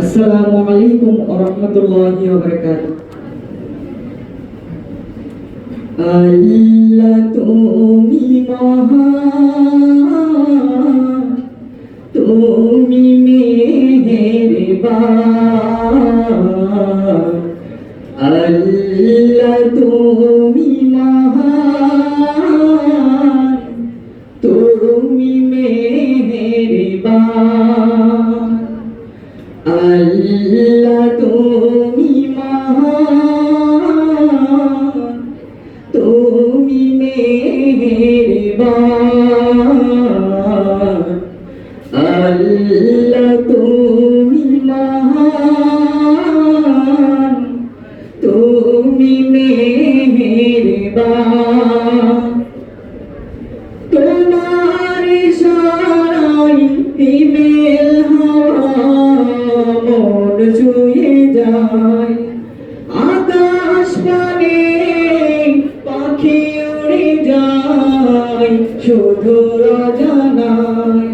আসসালামু আলাইকুম ওয়া রাহমাতুল্লাহি ওয়া বারাকাতুহু। আল্লাহ তুমি মহান, তুমি মেহেরবান। আল্লাহ তুমি মহান, তুমি মেহেরবান। আল্লাহ তুমি তুমি আল্লাহ তুমি তুমি তোমার হিমেল শুধু রাজানায়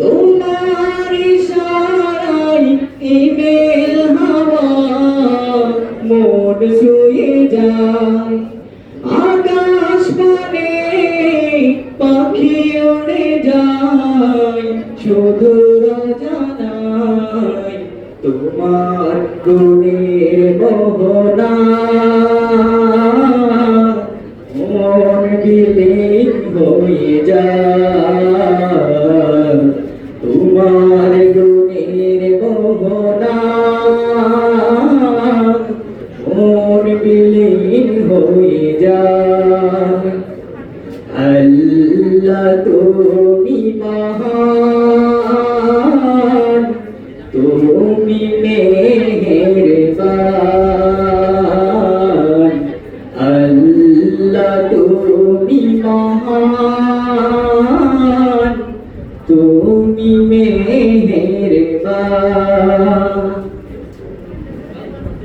তোমার ইশারায় হিমেল হাওয়া মন ছুঁয়ে যায়। আকাশ পানে পাখি উড়ে যায়। শুধু জানাই তোমার গুণের মোহনা মন বিলীন হয়ে তোমার গুণের মোহনা মন বিলীন হয়ে যায় আল্লাহ তুমি মহান তুমি মেহেরবান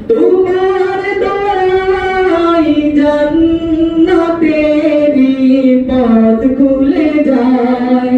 তোমার দয়াই জান্নাতেরি পথ খুলে যায়।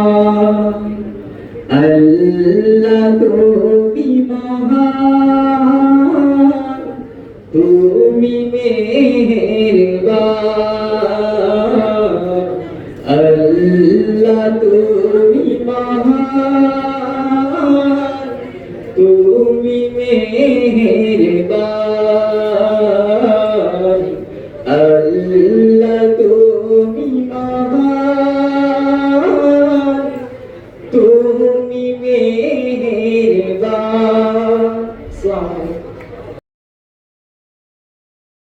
আল্লাহ